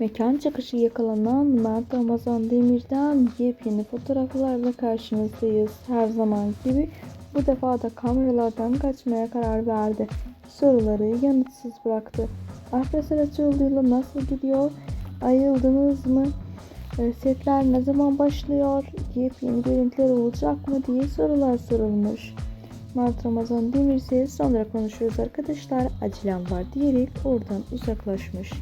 Mekan çıkışı yakalanan Mert Ramazan Demir'den yepyeni fotoğraflarla karşınızdayız. Her zaman gibi bu defa da kameralardan kaçmaya karar verdi. Soruları yanıtsız bıraktı. Ahmet Saraçoğlu'yla nasıl gidiyor? Ayıldınız mı? Ee, setler ne zaman başlıyor? Yepyeni görüntüler olacak mı diye sorular sorulmuş. Mert Ramazan Demir ise sonra konuşuyoruz arkadaşlar acelem var diyerek oradan uzaklaşmış.